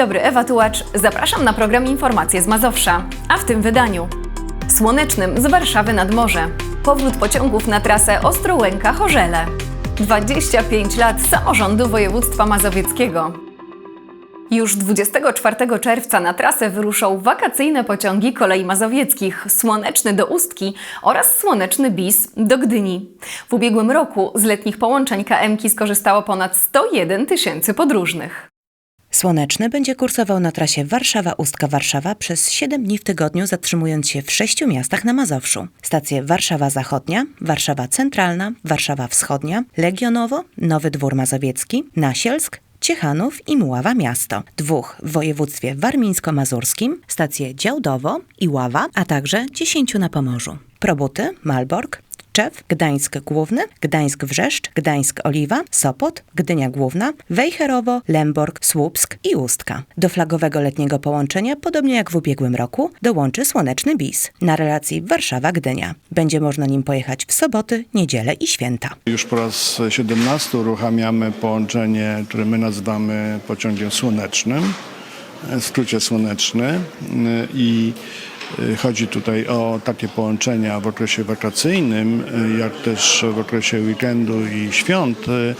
Dobry, Ewa Tułacz. Zapraszam na program Informacje z Mazowsza. A w tym wydaniu Słonecznym z Warszawy nad morze. Powrót pociągów na trasę Ostrołęka-Chorzele. 25 lat samorządu województwa mazowieckiego. Już 24 czerwca na trasę wyruszą wakacyjne pociągi kolei mazowieckich Słoneczny do Ustki oraz Słoneczny Bis do Gdyni. W ubiegłym roku z letnich połączeń KM-ki skorzystało ponad 101 tysięcy podróżnych. Słoneczny będzie kursował na trasie Warszawa-Ustka-Warszawa przez 7 dni w tygodniu, zatrzymując się w sześciu miastach na Mazowszu. Stacje Warszawa Zachodnia, Warszawa Centralna, Warszawa Wschodnia, Legionowo, Nowy Dwór Mazowiecki, Nasielsk, Ciechanów i Muława Miasto. Dwóch w województwie warmińsko-mazurskim, stacje Działdowo i Ława, a także dziesięciu na Pomorzu. Probuty, Malbork, Tczew, Gdańsk Główny, Gdańsk Wrzeszcz, Gdańsk Oliwa, Sopot, Gdynia Główna, Wejherowo, Lemborg, Słupsk i Ustka. Do flagowego letniego połączenia, podobnie jak w ubiegłym roku, dołączy Słoneczny Bis na relacji Warszawa-Gdynia. Będzie można nim pojechać w soboty, niedzielę i święta. Już po raz 17 uruchamiamy połączenie, które my nazywamy pociągiem słonecznym, w skrócie słoneczny i y, chodzi tutaj o takie połączenia w okresie wakacyjnym, y, jak też w okresie weekendu i świąt. Y,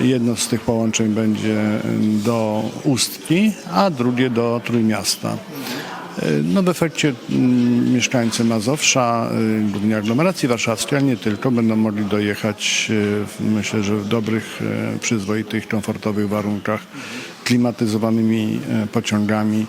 Jedno z tych połączeń będzie do Ustki, a drugie do Trójmiasta. No w efekcie mm, mieszkańcy Mazowsza, y, głównie aglomeracji warszawskiej, ale nie tylko, będą mogli dojechać y, myślę, że w dobrych, y, przyzwoitych, komfortowych warunkach klimatyzowanymi y, pociągami y,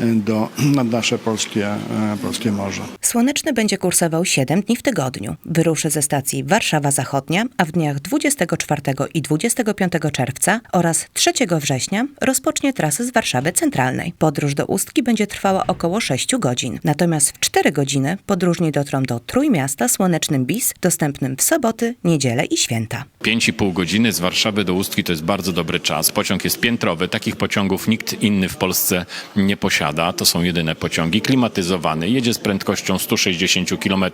do, nad nasze polskie, y, polskie morze. Słoneczny będzie kursował 7 dni w tygodniu. Wyruszy ze stacji Warszawa Zachodnia, a w dniach 24 i 25 czerwca oraz 3 września rozpocznie trasę z Warszawy Centralnej. Podróż do Ustki będzie trwała około 6 godzin. Natomiast w 4 godziny podróżni dotrą do Trójmiasta Słonecznym Bis, dostępnym w soboty, niedzielę i święta. 5,5 godziny z Warszawy do Ustki to jest bardzo dobry czas. Pociąg jest piętrowy, takich pociągów nikt inny w Polsce nie posiada. To są jedyne pociągi klimatyzowane. Jedzie z prędkością 160 km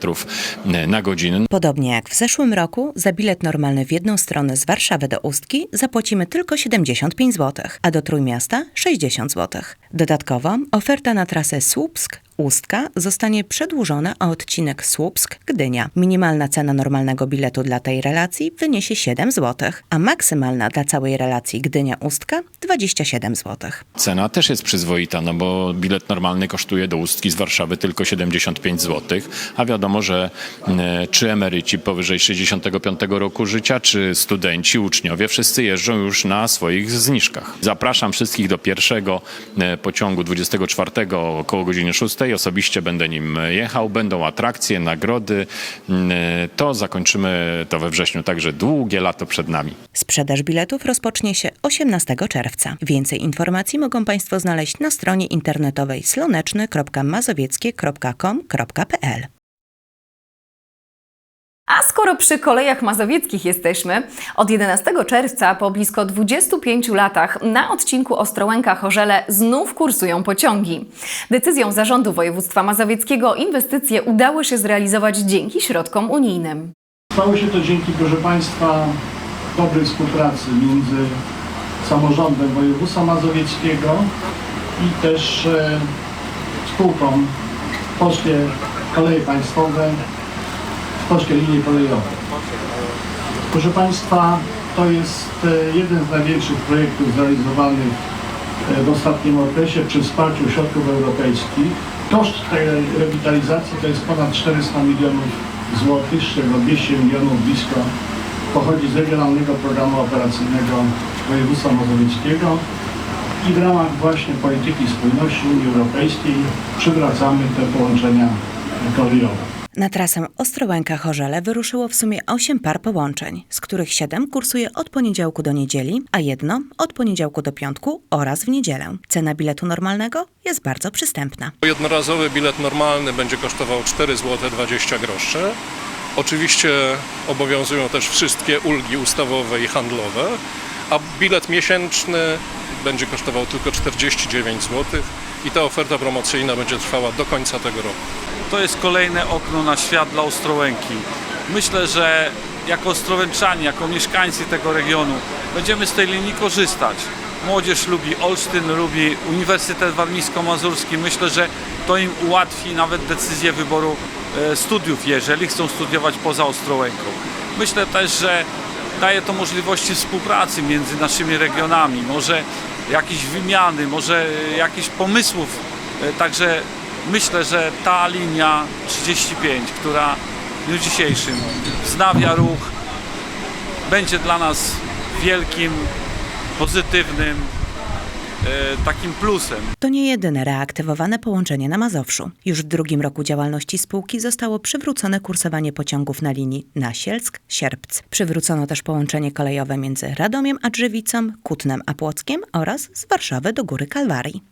na godzinę. Podobnie jak w zeszłym roku, za bilet normalny w jedną stronę z Warszawy do Ustki zapłacimy tylko 75 zł, a do Trójmiasta 60 zł. Dodatkowo oferta na trasę Słupsk Ustka zostanie przedłużona o odcinek Słupsk-Gdynia. Minimalna cena normalnego biletu dla tej relacji wyniesie 7 zł, a maksymalna dla całej relacji Gdynia-Ustka 27 zł. Cena też jest przyzwoita, no bo bilet normalny kosztuje do Ustki z Warszawy tylko 75 zł, a wiadomo, że e, czy emeryci powyżej 65 roku życia, czy studenci, uczniowie, wszyscy jeżdżą już na swoich zniżkach. Zapraszam wszystkich do pierwszego e, pociągu 24 około godziny 6. Osobiście będę nim jechał, będą atrakcje, nagrody. Mm, To zakończymy to we wrześniu, także długie lato przed nami. Sprzedaż biletów rozpocznie się 18 czerwca. Więcej informacji mogą Państwo znaleźć na stronie internetowej sloneczny.mazowieckie.com.pl. A skoro przy kolejach mazowieckich jesteśmy, od 11 czerwca po blisko 25 latach na odcinku Ostrołęka-Chorzele znów kursują pociągi. Decyzją Zarządu Województwa Mazowieckiego inwestycje udało się zrealizować dzięki środkom unijnym. Stało się to dzięki, proszę Państwa, dobrej współpracy między samorządem województwa mazowieckiego i też e, spółką Polskie Koleje Państwowe, Polskie Linie Kolejowe. Proszę Państwa, to jest e, jeden z największych projektów zrealizowanych e, w ostatnim okresie przy wsparciu środków europejskich. Koszt tej rewitalizacji to jest ponad 400 milionów złotych, z czego 200 milionów blisko pochodzi z Regionalnego Programu Operacyjnego Województwa Mazowieckiego i w ramach właśnie polityki spójności Unii Europejskiej przywracamy te połączenia kolejowe. Na trasę Ostrołęka-Chorzele wyruszyło w sumie 8 par połączeń, z których 7 kursuje od poniedziałku do niedzieli, a jedno od poniedziałku do piątku oraz w niedzielę. Cena biletu normalnego jest bardzo przystępna. Jednorazowy bilet normalny będzie kosztował 4 zł 20 groszy. Oczywiście obowiązują też wszystkie ulgi ustawowe i handlowe, a bilet miesięczny będzie kosztował tylko 49 zł i ta oferta promocyjna będzie trwała do końca tego roku. To jest kolejne okno na świat dla Ostrołęki. Myślę, że jako Ostrołęczanie, jako mieszkańcy tego regionu będziemy z tej linii korzystać. Młodzież lubi Olsztyn, lubi Uniwersytet Warmińsko-Mazurski. Myślę, że to im ułatwi nawet decyzję wyboru e, studiów, jeżeli chcą studiować poza Ostrołęką. Myślę też, że daje to możliwości współpracy między naszymi regionami, może jakieś wymiany, może e, jakichś pomysłów. E, Także myślę, że ta linia 35, która w dniu dzisiejszym wznawia ruch, będzie dla nas wielkim, pozytywnym e, takim plusem. To nie jedyne reaktywowane połączenie na Mazowszu. Już w drugim roku działalności spółki zostało przywrócone kursowanie pociągów na linii Nasielsk-Sierpc. Przywrócono też połączenie kolejowe między Radomiem a Drzewicą, Kutnem a Płockiem oraz z Warszawy do Góry Kalwarii.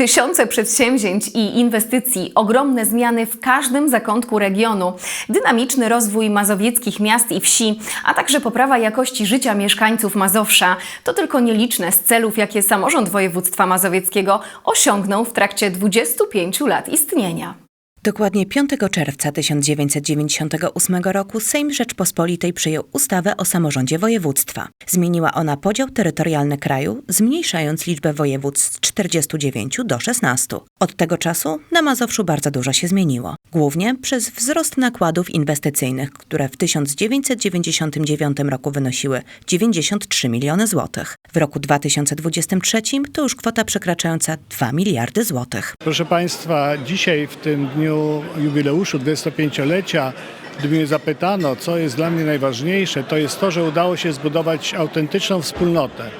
Tysiące przedsięwzięć i inwestycji, ogromne zmiany w każdym zakątku regionu, dynamiczny rozwój mazowieckich miast i wsi, a także poprawa jakości życia mieszkańców Mazowsza to tylko nieliczne z celów, jakie samorząd województwa mazowieckiego osiągnął w trakcie 25 lat istnienia. Dokładnie 5 czerwca 1998 roku Sejm Rzeczpospolitej przyjął ustawę o samorządzie województwa. Zmieniła ona podział terytorialny kraju, zmniejszając liczbę województw z 49 do 16. Od tego czasu na Mazowszu bardzo dużo się zmieniło. Głównie przez wzrost nakładów inwestycyjnych, które w 1999 roku wynosiły 93 miliony złotych. W roku 2023 to już kwota przekraczająca 2 miliardy złotych. Proszę Państwa, dzisiaj w tym dniu jubileuszu 25-lecia, gdyby mnie zapytano, co jest dla mnie najważniejsze, to jest to, że udało się zbudować autentyczną wspólnotę.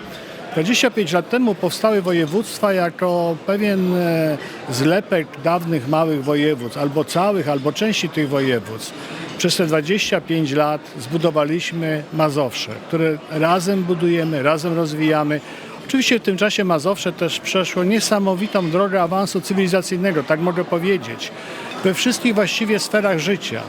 25 lat temu powstały województwa jako pewien e, zlepek dawnych małych województw, albo całych, albo części tych województw. Przez te 25 lat zbudowaliśmy Mazowsze, które razem budujemy, razem rozwijamy. Oczywiście w tym czasie Mazowsze też przeszło niesamowitą drogę awansu cywilizacyjnego, tak mogę powiedzieć, we wszystkich właściwie sferach życia.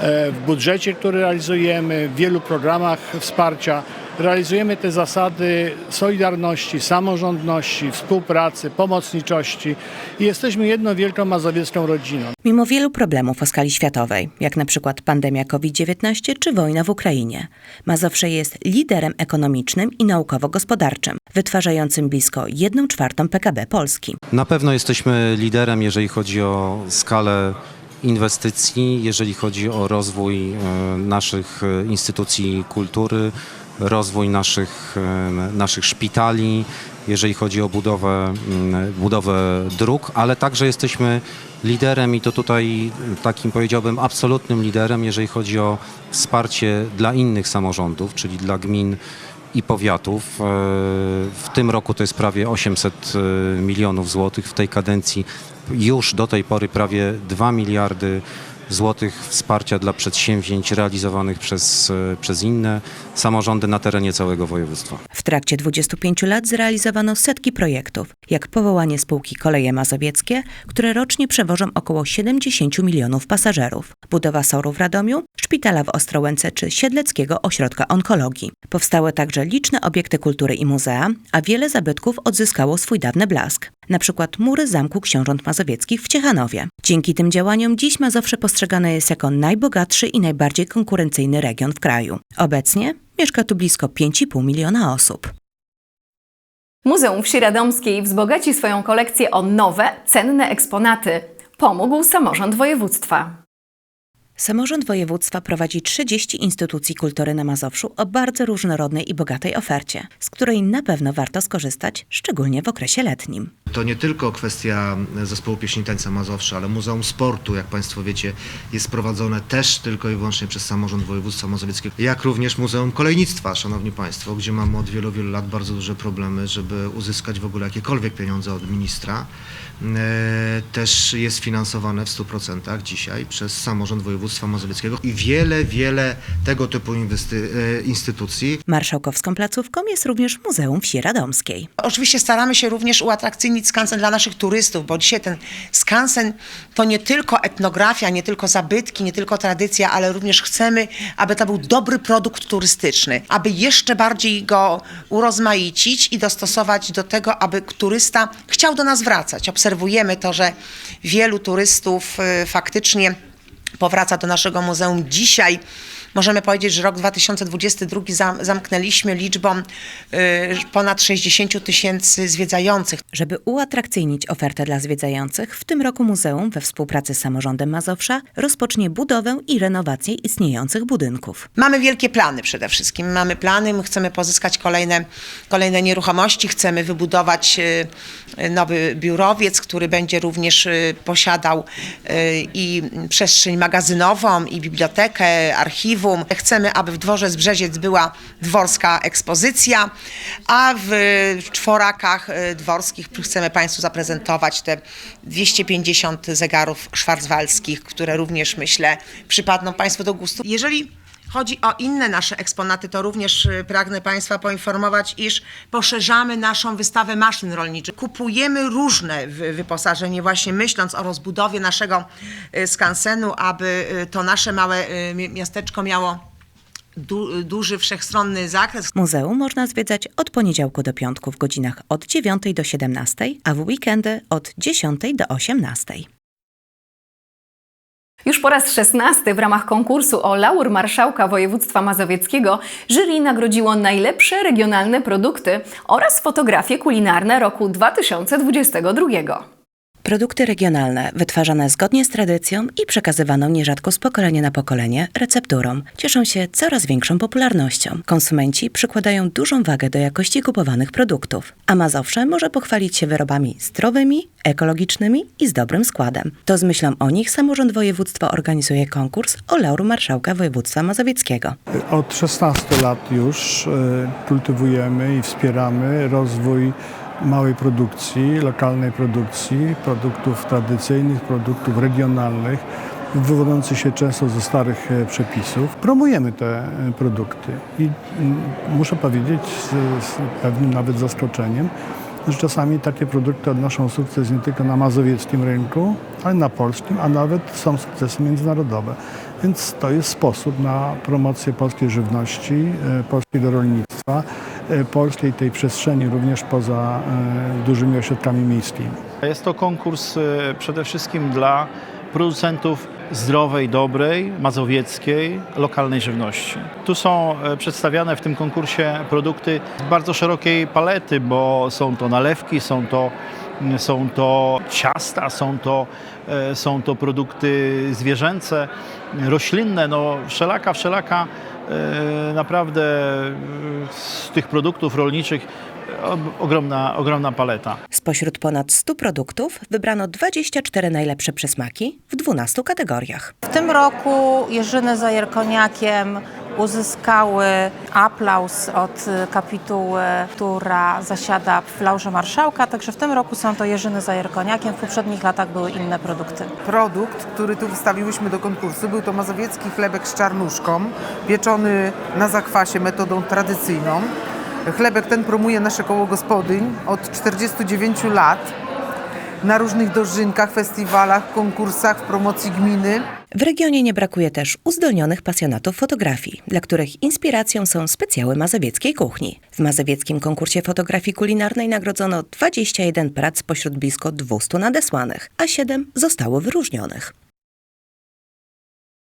E, W budżecie, który realizujemy, w wielu programach wsparcia realizujemy te zasady solidarności, samorządności, współpracy, pomocniczości i jesteśmy jedną wielką mazowiecką rodziną. Mimo wielu problemów o skali światowej, jak na przykład pandemia COVID-19 czy wojna w Ukrainie, Mazowsze jest liderem ekonomicznym i naukowo-gospodarczym, wytwarzającym blisko 1 czwartą PKB Polski. Na pewno jesteśmy liderem, jeżeli chodzi o skalę inwestycji, jeżeli chodzi o rozwój e, naszych e, instytucji kultury, rozwój naszych, e, naszych szpitali, jeżeli chodzi o budowę, mm, budowę dróg, ale także jesteśmy liderem i to tutaj takim powiedziałbym absolutnym liderem, jeżeli chodzi o wsparcie dla innych samorządów, czyli dla gmin i powiatów. E, W tym roku to jest prawie 800 e, milionów złotych. W tej kadencji już do tej pory prawie 2 miliardy złotych wsparcia dla przedsięwzięć realizowanych przez, e, przez inne samorządy na terenie całego województwa. W trakcie 25 lat zrealizowano setki projektów, jak powołanie spółki Koleje Mazowieckie, które rocznie przewożą około 70 milionów pasażerów, budowa SOR-u w Radomiu, szpitala w Ostrołęce czy Siedleckiego Ośrodka Onkologii. Powstały także liczne obiekty kultury i muzea, a wiele zabytków odzyskało swój dawny blask. Na przykład mury Zamku Książąt Mazowieckich w Ciechanowie. Dzięki tym działaniom dziś Mazowsze postrzegane jest jako najbogatszy i najbardziej konkurencyjny region w kraju. Obecnie mieszka tu blisko 5,5 miliona osób. Muzeum Wsi Radomskiej wzbogaci swoją kolekcję o nowe, cenne eksponaty. Pomógł samorząd województwa. Samorząd województwa prowadzi 30 instytucji kultury na Mazowszu o bardzo różnorodnej i bogatej ofercie, z której na pewno warto skorzystać, szczególnie w okresie letnim. To nie tylko kwestia zespołu pieśni tańca Mazowsza, ale Muzeum Sportu, jak Państwo wiecie, jest prowadzone też tylko i wyłącznie przez samorząd województwa mazowieckiego, jak również Muzeum Kolejnictwa, Szanowni Państwo, gdzie mamy od wielu, wielu lat bardzo duże problemy, żeby uzyskać w ogóle jakiekolwiek pieniądze od ministra. E, Też jest finansowane w 100% dzisiaj przez samorząd województwa mazowieckiego i wiele, wiele tego typu inwesty- e, instytucji Marszałkowską placówką jest również Muzeum Wsi Radomskiej. Oczywiście staramy się również uatrakcyjnić skansen dla naszych turystów, bo dzisiaj ten skansen to nie tylko etnografia, nie tylko zabytki, nie tylko tradycja, ale również chcemy, aby to był dobry produkt turystyczny, aby jeszcze bardziej go urozmaicić i dostosować do tego, aby turysta chciał do nas wracać. Obserwujemy to, że wielu turystów y, faktycznie powraca do naszego muzeum dzisiaj Możemy powiedzieć, że rok 2022 zam- zamknęliśmy liczbą y, ponad 60 tysięcy zwiedzających. Żeby uatrakcyjnić ofertę dla zwiedzających, w tym roku muzeum we współpracy z samorządem Mazowsza rozpocznie budowę i renowację istniejących budynków. Mamy wielkie plany przede wszystkim. Mamy plany, my chcemy pozyskać kolejne, kolejne nieruchomości, chcemy wybudować y, nowy biurowiec, który będzie również y, posiadał y, i przestrzeń magazynową, i bibliotekę, archiwum. Chcemy, aby w dworze Zbrzeziec była dworska ekspozycja, a w czworakach y, dworskich chcemy Państwu zaprezentować te 250 zegarów szwarcwalskich, które również myślę przypadną Państwu do gustu. Jeżeli chodzi o inne nasze eksponaty, to również y, pragnę Państwa poinformować, iż poszerzamy naszą wystawę maszyn rolniczych. Kupujemy różne wy- wyposażenie, właśnie myśląc o rozbudowie naszego y, skansenu, aby y, to nasze małe mi- miasteczko miało du- duży, wszechstronny zakres. Muzeum można zwiedzać od poniedziałku do piątku w godzinach od 9 do 17, a w weekendy od 10 do 18. Już po raz szesnasty w ramach konkursu o laur marszałka województwa mazowieckiego jury nagrodziło najlepsze regionalne produkty oraz fotografie kulinarne roku 2022. Produkty regionalne, wytwarzane zgodnie z tradycją i przekazywaną nierzadko z pokolenia na pokolenie recepturą, cieszą się coraz większą popularnością. Konsumenci przykładają dużą wagę do jakości kupowanych produktów, a Mazowsze może pochwalić się wyrobami zdrowymi, ekologicznymi i z dobrym składem. To z myślą o nich samorząd województwa organizuje konkurs o lauru marszałka województwa mazowieckiego. Od 16 lat już e, kultywujemy i wspieramy rozwój małej produkcji, lokalnej produkcji, produktów tradycyjnych, produktów regionalnych, wywodzących się często ze starych e, przepisów. Promujemy te e, produkty i muszę powiedzieć z, z pewnym nawet zaskoczeniem, że czasami takie produkty odnoszą sukces nie tylko na mazowieckim rynku, ale na polskim, a nawet są sukcesy międzynarodowe. Więc to jest sposób na promocję polskiej żywności, e, polskiego rolnictwa, polskiej tej przestrzeni również poza e, dużymi ośrodkami miejskimi. Jest to konkurs e, przede wszystkim dla producentów zdrowej, dobrej, mazowieckiej, lokalnej żywności. Tu są e, przedstawiane w tym konkursie produkty bardzo szerokiej palety, bo są to nalewki, są to, są to ciasta, są to, e, są to produkty zwierzęce, roślinne, no wszelaka, wszelaka e, naprawdę e, z tych produktów rolniczych ogromna, ogromna paleta. Spośród ponad 100 produktów wybrano 24 najlepsze przysmaki w 12 kategoriach. W tym roku jeżyny za Jerkoniakiem uzyskały aplauz od y, kapituły, która zasiada w Laurze Marszałka, także w tym roku są to jeżyny za Jerkoniakiem, w poprzednich latach były inne produkty. Produkt, który tu wystawiłyśmy do konkursu, był to mazowiecki chlebek z czarnuszką, pieczony na zakwasie metodą tradycyjną. Chlebek ten promuje nasze koło gospodyń od 49 lat na różnych dożynkach, festiwalach, konkursach, w promocji gminy. W regionie nie brakuje też uzdolnionych pasjonatów fotografii, dla których inspiracją są specjały mazowieckiej kuchni. W mazowieckim konkursie fotografii kulinarnej nagrodzono 21 prac spośród blisko 200 nadesłanych, a 7 zostało wyróżnionych.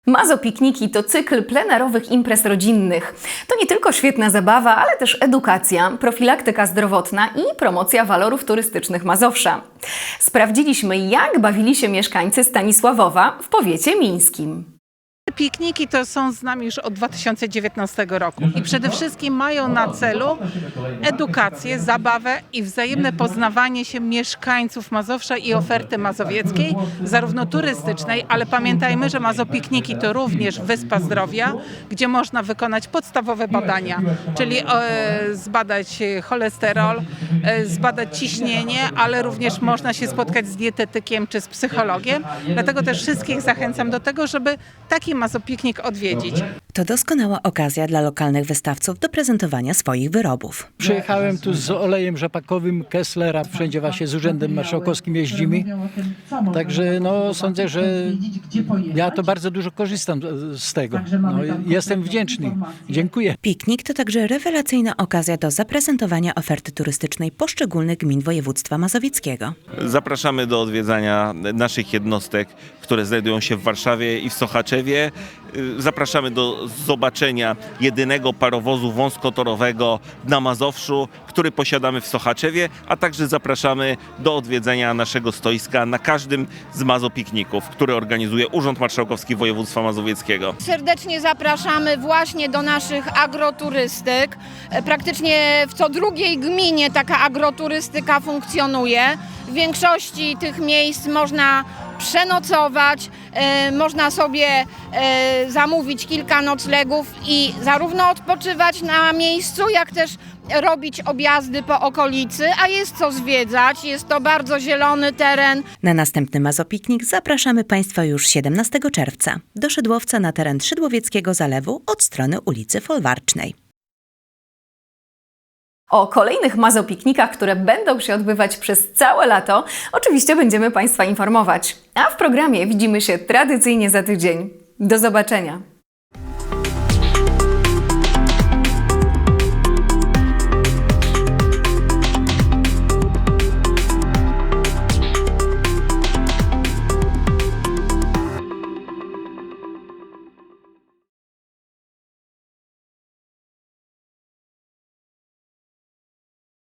Mazopikniki to cykl plenerowych imprez rodzinnych. To nie tylko świetna zabawa, ale też edukacja, profilaktyka zdrowotna i promocja walorów turystycznych Mazowsza. Sprawdziliśmy, jak bawili się mieszkańcy Stanisławowa w powiecie mińskim. Pikniki to są z nami już od 2019 roku i przede wszystkim mają na celu edukację, zabawę i wzajemne poznawanie się mieszkańców Mazowsza i oferty mazowieckiej, zarówno turystycznej, ale pamiętajmy, że Mazopikniki to również Wyspa Zdrowia, gdzie można wykonać podstawowe badania, czyli e, zbadać cholesterol, e, zbadać ciśnienie, ale również można się spotkać z dietetykiem czy z psychologiem. Dlatego też wszystkich zachęcam do tego, żeby taki mazopiknik odwiedzić. To doskonała okazja dla lokalnych wystawców do prezentowania swoich wyrobów. Przyjechałem tu z olejem rzepakowym Kesslera, wszędzie właśnie z Urzędem Marszałkowskim jeździmy. Także no, sądzę, że ja to bardzo dużo korzystam z tego. No, jestem wdzięczny. Dziękuję. Piknik to także rewelacyjna okazja do zaprezentowania oferty turystycznej poszczególnych gmin województwa mazowieckiego. Zapraszamy do odwiedzania naszych jednostek, które znajdują się w Warszawie i w Sochaczewie. Y, zapraszamy do zobaczenia jedynego parowozu wąskotorowego na Mazowszu, który posiadamy w Sochaczewie, a także zapraszamy do odwiedzenia naszego stoiska na każdym z mazopikników, który organizuje Urząd Marszałkowski Województwa Mazowieckiego. Serdecznie zapraszamy właśnie do naszych agroturystyk. E, Praktycznie w co drugiej gminie taka agroturystyka funkcjonuje. W większości tych miejsc można przenocować, e, można sobie e, zamówić kilka noclegów i zarówno odpoczywać na miejscu, jak też robić objazdy po okolicy, a jest co zwiedzać, jest to bardzo zielony teren, Na następny Mazopiknik zapraszamy Państwa już 17 czerwca. Do Szydłowca na teren Szydłowieckiego Zalewu od strony ulicy Folwarcznej. O kolejnych mazopiknikach, które będą się odbywać przez całe lato, oczywiście będziemy Państwa informować. A w programie widzimy się tradycyjnie za tydzień. Do zobaczenia!